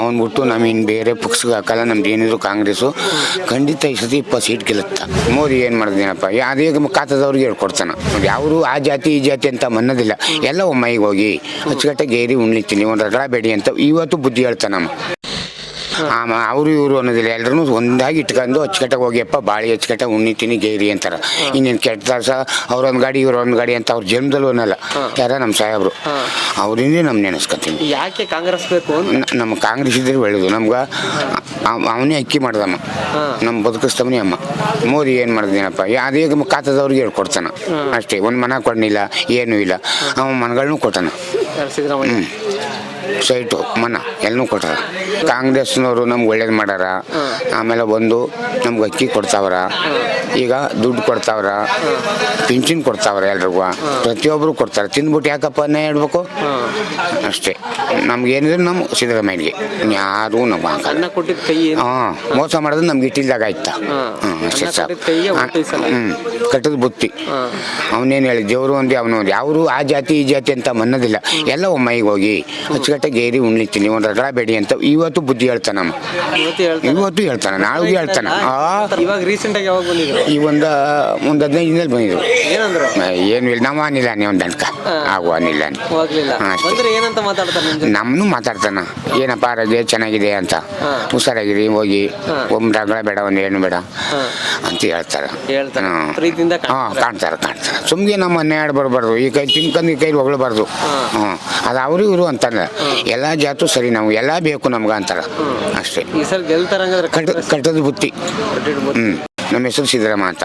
ಅವನು ಬಿಟ್ಟು ನಮ್ಮ ಇನ್ನು ಬೇರೆ ಪಕ್ಷಕ್ಕೆ ಹಾಕಲ್ಲ, ನಮ್ದು ಏನಿದ್ರು ಕಾಂಗ್ರೆಸ್ಸು. ಖಂಡಿತ ಈ ಸತಿ ಇಪ್ಪತ್ತು ಸೀಟ್ ಗೆಲ್ಲುತ್ತಾ. ಮೋದಿ ಏನು ಮಾಡಿದೇನಪ್ಪ? ಅದೇ ಖಾತದವ್ರಿಗೆ ಹೇಳ್ಕೊಡ್ತಾನೆ. ಯಾರು ಆ ಜಾತಿ, ಈ ಜಾತಿ ಅಂತ ಮನ್ನೋದಿಲ್ಲ. ಎಲ್ಲ ಒಮ್ಮೈಗೆ ಹೋಗಿ, ಅಚ್ಚುಕಟ್ಟಾಗಿ ಗೇರಿ ಉಣ್ಲಿತ್ತೀನಿ, ಒಂದು ರಗಡ ಬೇಡಿ ಅಂತ ಇವತ್ತು ಬುದ್ಧಿ ಹೇಳ್ತಾನ ಅವರು ಇವರು ಅನ್ನೋದಿಲ್ಲ. ಎಲ್ಲರೂ ಒಂದಾಗಿ ಇಟ್ಕೊಂಡು ಅಚ್ಚುಕಟ್ಟಾಗಿ ಹೋಗಿಯಪ್ಪ ಬಾಳಿ ಅಚ್ಚುಕಟ್ಟಾಗಿ ಉಣ್ಣಿತೀನಿ ಗೇರಿ ಅಂತಾರೆ. ಇನ್ನೇನು ಕೆಟ್ಟ ಸಹ ಅವ್ರೊಂದು ಗಾಡಿ ಇವ್ರೊಂದು ಗಾಡಿ ಅಂತ ಅವ್ರ ಜನ್ಮದಲ್ಲಿ ಅನ್ನಲ್ಲ. ಯಾರ ನಮ್ಮ ಸಾಹೇಬರು. ಅವರಿಂದ ನಮ್ಮ ನೆನೆಸ್ಕೊತೀನಿ ಯಾಕೆ ಕಾಂಗ್ರೆಸ್ ಬೇಕು ನಮ್ಮ ಕಾಂಗ್ರೆಸ್ ಇದ್ರೆ ಒಳ್ಳೇದು. ನಮ್ಗೆ ಅವನೇ ಅಕ್ಕಿ ಮಾಡ್ದಮ್ಮ. ನಮ್ಮ ಬದುಕಿಸ್ತವನೇ ಅಮ್ಮ. ಮೋದಿ ಏನು ಮಾಡಿದೇನಪ್ಪ ಅದೇ ಖಾತದವ್ರಿಗೆ ಹೇಳ್ಕೊಡ್ತಾನೆ ಅಷ್ಟೇ ಒಂದು ಮನ ಕೊಡ್ನಿಲ್ಲ ಏನೂ ಇಲ್ಲ. ಅವ ಮನಗಳನ್ನೂ ಕೊಟ್ಟಾನ. ಸೈಟು ಮನ ಎಲ್ಲನೂ ಕೊಟ್ಟಾರ ಕಾಂಗ್ರೆಸ್ನವರು ನಮ್ಗೆ ಒಳ್ಳೇದು ಮಾಡ್ಯಾರ ಆಮೇಲೆ ಬಂದು ನಮ್ಗೆ ಅಕ್ಕಿ ಕೊಡ್ತಾವ್ರ ಈಗ ದುಡ್ಡು ಕೊಡ್ತಾವ್ರ ಪಿಂಚಿನ್ ಕೊಡ್ತಾವ್ರ ಎಲ್ರಿಗೂ ಪ್ರತಿಯೊಬ್ಬರು ಕೊಡ್ತಾರೆ. ತಿಂದ್ಬಿಟ್ಟು ಯಾಕಪ್ಪ ಅನ್ಯಾಯ ಹೇಳ್ಬೇಕು ಅಷ್ಟೇ. ನಮ್ಗೇನಿದ್ರು ನಮ್ಮ ಸಿದ್ದರಾಮಯ್ಯಗೆ ಯಾರು ನಮ್ಮ ಅನ್ನ? ಹಾಂ ಮೋಸ ಮಾಡೋದು ನಮ್ಗೆ ಇಟ್ಟಿಲ್ದಾಗ ಆಯ್ತಾ. ಹ್ಞೂ ಅಷ್ಟೇ ಅನ್ನ ಕಟ್ಟದ ಬುತ್ತಿ. ಅವನೇನು ಹೇಳಿ ದೇವರು ಒಂದು ಅವನು ಒಂದು. ಅವರು ಆ ಜಾತಿ ಈ ಜಾತಿ ಅಂತ ಮನ್ನೋದಿಲ್ಲ. ಎಲ್ಲ ಒಮ್ಮೈಗೆ ಹೋಗಿ ಅಚ್ಚುಕಟ್ಟಾಗಿ ಗೇರಿ ಉಣ್ಲಿತ್ತೀನಿ ಒಂದು ರಗಡ ಬೇಡಿ ಅಂತ ಇವತ್ತು ಬುದ್ಧಿ ಹೇಳ್ತಾನಮ್ಮ ಇವತ್ತು ಹೇಳ್ತಾನೆ. ನಾಳೆಗೆ ಹೇಳ್ತಾನೆ. ಆ ಇವಾಗ ರೀಸೆಂಟ್ ಆಗಿ ಯಾವಾಗ ಬಂದಿದ್ರು? ಈ ಒಂದು ಒಂದು ಹದಿನೈದು ದಿನದಲ್ಲಿ ಬಂದಿದ್ರು. ಏನಂದ್ರು? ಏನು ಇಲ್ಲ ನಾವು ಅನಿಲ್ಲ ನೀ ಒಂದು ಅನ್ಕ ಆಗು ಅನಿಲ್ಲ. ಬಂದ್ರೆ ಏನಂತ ಮಾತಾಡ್ತಾರೆ ನಿಮ್ ನಮ್ಮನ್ನು ಮಾತಾಡ್ತಾನ. ಏನಪ್ಪ ಆರೋಗ್ಯ ಚೆನ್ನಾಗಿದೆ ಅಂತ. ಹುಷಾರಾಗಿರಿ ಹೋಗಿ. ಒಮ್ಮೆ ಒಂದು ರಗಡ ಬೇಡ ಒಂದು ಏನು ಬೇಡ ಅಂತ ಹೇಳ್ತಾರೆ. ಪ್ರೀತಿಯಿಂದ ಹಾಂ ಕಾಣ್ತಾರೆ. ಕಾಣ್ತಾರೆ ಸುಮ್ಗೆ ನಮ್ಮ ಆಡ್ ಬರಬಾರ್ದು. ಈ ಕೈ ತಿನ್ಕೊಂಡು ಈ ಕೈ ಹೊಗಳಬಾರ್ದು. ಹ್ಞೂ ಅದು ಅವರು ಇವರು ಅಂತಾರೆ ಎಲ್ಲ ಜಾತು ಸರಿ ನಾವು ಎಲ್ಲ ಬೇಕು ನಮ್ಗೆ ಅಂತಾರೆ. ಅಷ್ಟೇ. ಈ ಸಲ ಗೆಲ್ತಾರ ಹಂಗಾದ್ರೆ ಕಟ್ಟ ಕಟ್ಟದ ಬುತ್ತಿ. ಹ್ಞೂ ನಮ್ಮ ಹೆಸರು ಸಿದ್ದರಾಮ ಅಂತ.